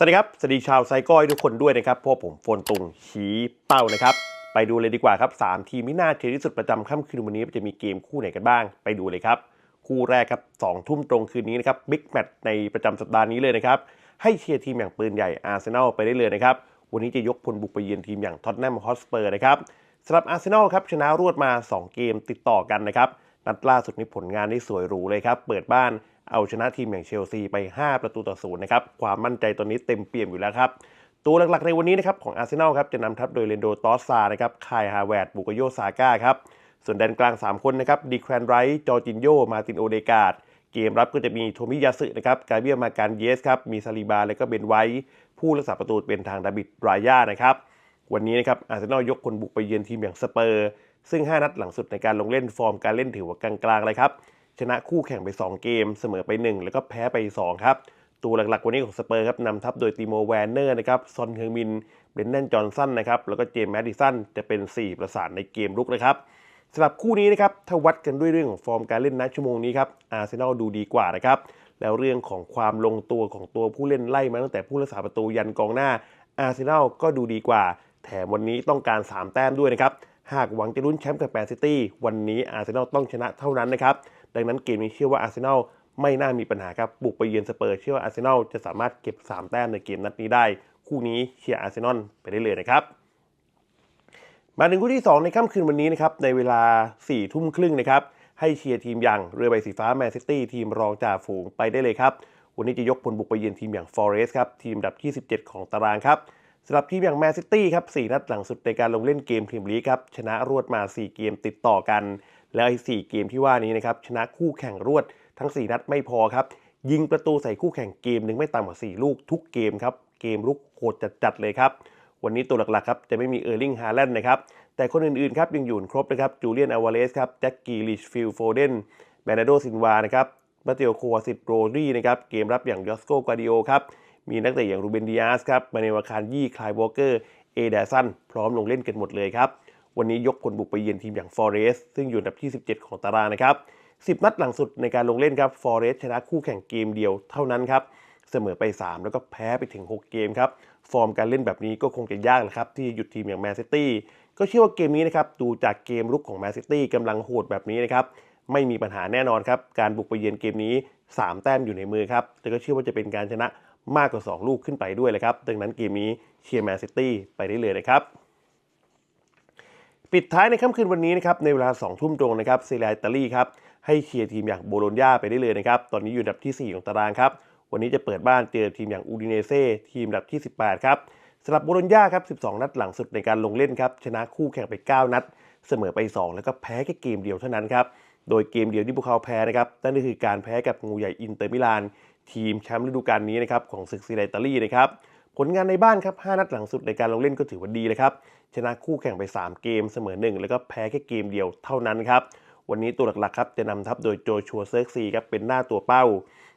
สวัสดีครับ สวัสดีชาวไซก้อยทุกคนด้วยนะครับพราะผมโฟนตุงชี้เป้านะครับ ไปดูเลยดีกว่าครับ 3 ทีมที่น่าเชียร์ที่สุดประจำค่ำคืนวันนี้จะมีเกมคู่ไหนกันบ้าง ไปดูเลยครับ คู่แรกครับ2ทุ่มตรงคืนนี้นะครับบิ๊กแมตช์ในประจำสัปดาห์นี้เลยนะครับ ให้เชียร์ทีมอย่างปืนใหญ่อาร์เซนอลไปได้เลยนะครับ วันนี้จะยกพลบุกไปเยือนทีมอย่างท็อตแนมฮอสเปอร์นะครับสำหรับอาร์เซนอลครับชนะรวดมา 2 เกมติดต่อกันนะครับนัดล่าสุดนี้ผลงานได้สวยหรูเลยครับ เปิดบ้าน เอาชนะทีมอย่างเชลซีไป 5 ประตูต่อศูนย์นะครับ ความมั่นใจตอนนี้เต็มเปี่ยมอยู่แล้วครับ ตัวหลักๆในวันนี้นะครับของอาร์เซนอลครับจะนำทัพโดยเรนโดตอสซานะครับคายฮาแวร์ดบุกโยซาก้าครับ ส่วนแดนกลาง 3 คนนะครับดีแครนไรท์จอร์จินโย มาตินโอเดกาดเกมรับก็จะมีโทมิยาสึนะครับกาเบียมาการเยสครับมีซาลิบาและก็เบนไวท์ผู้รักษาประตูเป็นทางดาบิดรายานะครับวันนี้นะครับอาร์เซนอลยกคนบุกไปเยือนทีมอย่างสเปอร์ ซึ่ง 5 นัดหลังสุดในการลงเล่นฟอร์มการเล่นถือว่ากลางๆเลยครับ ชนะคู่แข่งไป 2 เกม เสมอไป 1 แล้วก็แพ้ไป 2 ครับ ตัวหลักๆวันนี้ของสเปอร์ครับนำทัพโดยติโมแวนเนอร์นะครับซอนเฮอร์มินเบรนแดนจอห์นสันนะครับแล้วก็เจมส์แมดดิสันจะเป็น 4 ประสานในเกมรุกนะครับสำหรับคู่นี้นะครับถ้าวัดกันด้วยเรื่องของฟอร์มการเล่นณชั่วโมงนี้ครับอาร์เซนอลดูดีกว่านะครับแล้วเรื่องของความลงตัวของตัวผู้เล่นไล่มาตั้งแต่ผู้รักษาประตูยันกองหน้าอาร์เซนอลก็ดูดีกว่า แถมวันนี้ต้องการ 3 แต้มด้วยนะครับ หากหวังจะลุ้นแชมป์กับแมนซิตี้ วันนี้อาร์เซนอลต้องชนะเท่านั้นนะครับ ดังนั้นเกมนี้เชื่อว่าอาร์เซนอลไม่น่ามีปัญหาครับ บุกไปเยือนสเปอร์เชื่อว่าอาร์เซนอลจะสามารถเก็บ 3 แต้มในเกมนัดนี้ได้ คู่นี้เชียร์อาร์เซนอลไปได้เลยนะครับ มาถึงคู่ที่ 2 ในค่ำคืนวันนี้นะครับ ในเวลา4ทุ่มครึ่งนะครับ ให้เชียร์ทีมอย่างเรือใบสีฟ้าแมนซิตี้ทีมรองจ่าฝูงไปได้เลยครับ วันนี้จะยกพลบุกไปเยือนทีมอย่างฟอเรสต์ครับ ทีมดับที่17ของตารางครับสำหรับทีมอย่างแมนซิตี้ครับ4นัดหลังสุดในการลงเล่นเกมพรีเมียร์ลีกครับ ชนะรวดมา 4 เกมติดต่อกัน แล้วไอ้4เกมที่ว่านี้นะครับชนะคู่แข่งรวดทั้ง 4 นัดไม่พอครับ ยิงประตูใส่คู่แข่งเกมหนึ่งไม่ต่ำกว่า 4 ลูกทุกเกมครับ เกมลุกโหดจัดๆเลยครับ วันนี้ตัวหลักๆครับจะไม่มีเออร์ลิงฮาแลนด์นะครับแต่คนอื่นๆครับยังอยู่ครบนะครับจูเลียนอวาเลสครับแจ็คกี้ลิชฟิลโฟเดนแบรนาโดซินวานะครับมาเตโอโควาซิตโรดีนะครับเกมรับอย่างยอสโกกาดิโอครับมีนักเตะอย่างรูเบนดิอาสครับมาเนวาคารยี่คลายวอลเกอร์เอเดสันพร้อมลงเล่นกันหมดเลยครับ วันนี้ยกพลบุกไปเยือนทีมอย่างฟอเรสซึ่งอยู่อันดับที่ 17 ของตารางนะครับ 10 นัดหลังสุดในการลงเล่นครับฟอเรสชนะคู่แข่งเกมเดียวเท่านั้นครับ เสมอไป 3 แล้วก็แพ้ไปถึง 6 เกมครับ ฟอร์มการเล่นแบบนี้ก็คงจะยากแหละครับ ที่จะหยุดทีมอย่างแมนซิตี้ก็เชื่อว่าเกมนี้นะครับดูจากเกมรุกของแมนซิตี้กำลังโหดแบบนี้นะครับไม่มีปัญหาแน่นอนครับ การบุกไปเยือนเกมนี้ 3 แต้มอยู่ในมือครับ แต่ก็เชื่อว่าจะเป็นการชนะมากกว่า 2 ลูกขึ้นไปด้วยเลยครับ ดังนั้นเกมนี้เชียร์แมนซิตี้ไปได้เลยนะครับ ปิดท้ายในค่ำคืนวันนี้นะครับในเวลา 2 ทุ่มตรงนะครับเซเรียอิตาลีครับให้เชียร์ทีมอย่างโบโลญญาไปได้เลยนะครับตอนนี้อยู่อันดับที่ 4 ของตารางครับวันนี้จะเปิดบ้านเจอทีมอย่างอูดิเนเซ่ทีมอันดับที่ 18 ครับสำหรับโบโลญญาครับ 12 นัดหลังสุดในการลงเล่นครับชนะคู่แข่งไป 9 นัด เสมอไป 2 แล้วก็แพ้แค่เกมเดียวเท่านั้นครับโดยเกมเดียวที่พวกเขาแพ้นะครับนั่นก็คือการแพ้กับงูใหญ่อินเตอร์มิลานทีมแชมป์ฤดูกาลนี้นะครับของศึกซีเรียอิตาลีนะครับ ผลงานในบ้านครับ 5 นัดหลังสุดในการลงเล่นก็ถือว่าดีเลยครับ ชนะคู่แข่งไป 3 เกมเสมอ 1 แล้วก็แพ้แค่เกมเดียวเท่านั้นครับ วันนี้ตัวหลักๆครับจะนำทัพโดยโจชัวเซิร์กซีครับเป็นหน้าตัวเป้า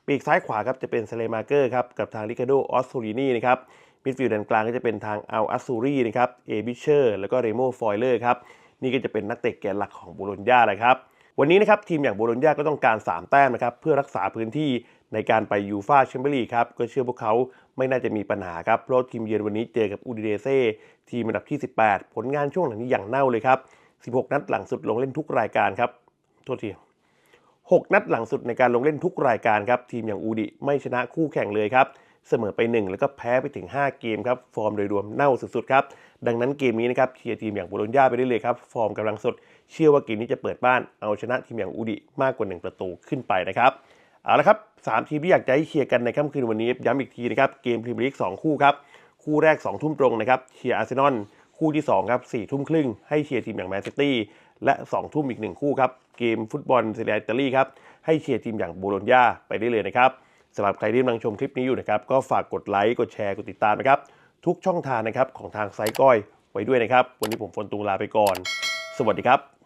ปีกซ้ายขวาครับจะเป็นเซเลมาเกอร์ครับกับทางริคาโดออสโซลินีนะครับ มิดฟิลด์ด้านกลางก็จะเป็นทางอัลอัสซูรีนะครับ เอบิเชอร์ แล้วก็เรโมฟอยเลอร์ครับ นี่ก็จะเป็นนักเตะแกนหลักของโบโลญญาเลยครับ วันนี้นะครับทีมอย่างโบโลญญาก็ต้องการ 3 แต้มนะครับเพื่อรักษาพื้นที่ ในการไปยูฟาแชมเปี้ยนลีกครับก็เชื่อพวกเขาไม่น่าจะมีปัญหาครับเพราะทีมเยือนวันนี้เจอกับอูดิเดเซ่ทีมอันดับที่ 18 ผลงานช่วงหลังนี้อย่างเน่าเลยครับ 16 นัดหลังสุดลงเล่นทุกรายการครับโทษที6นัดหลังสุดในการลงเล่นทุกรายการครับทีมอย่างอูดิไม่ชนะคู่แข่งเลยครับเสมอไป 1 แล้วก็แพ้ไปถึง 5 เกมครับฟอร์มโดยรวมเน่าสุดๆครับดังนั้นเกมนี้นะครับเชียร์ทีมอย่างโบโลญญาไปได้เลยครับฟอร์มกำลังสด เชื่อว่าเกมนี้จะเปิดบ้านเอาชนะทีมอย่างอูดิมากกว่า 1 ประตูขึ้นไปนะครับ เอาละครับสามทีมที่อยากจะให้เชียร์กันในค่ำคืนวันนี้ย้ำอีกทีนะครับเกมพรีเมียร์ลีก2คู่ครับคู่แรก 2 ทุ่มตรงนะครับเชียร์อาร์เซนอลคู่ที่2ครับ4ทุ่มครึ่งให้เชียร์ทีมอย่างแมนซิตี้และ2ทุ่มอีก 1 คู่ครับเกมฟุตบอลเซเรียอิตาลีครับให้เชียร์ทีมอย่างโบโลญญาไปได้เลยนะครับสำหรับใครที่กำลังชมคลิปนี้อยู่นะครับก็ฝากกดไลค์กดแชร์กดติดตามนะครับทุกช่องทางนะครับของทางไซก้อยไว้ด้วยนะครับ วันนี้ผมฟนตูลาไปก่อน สวัสดีครับ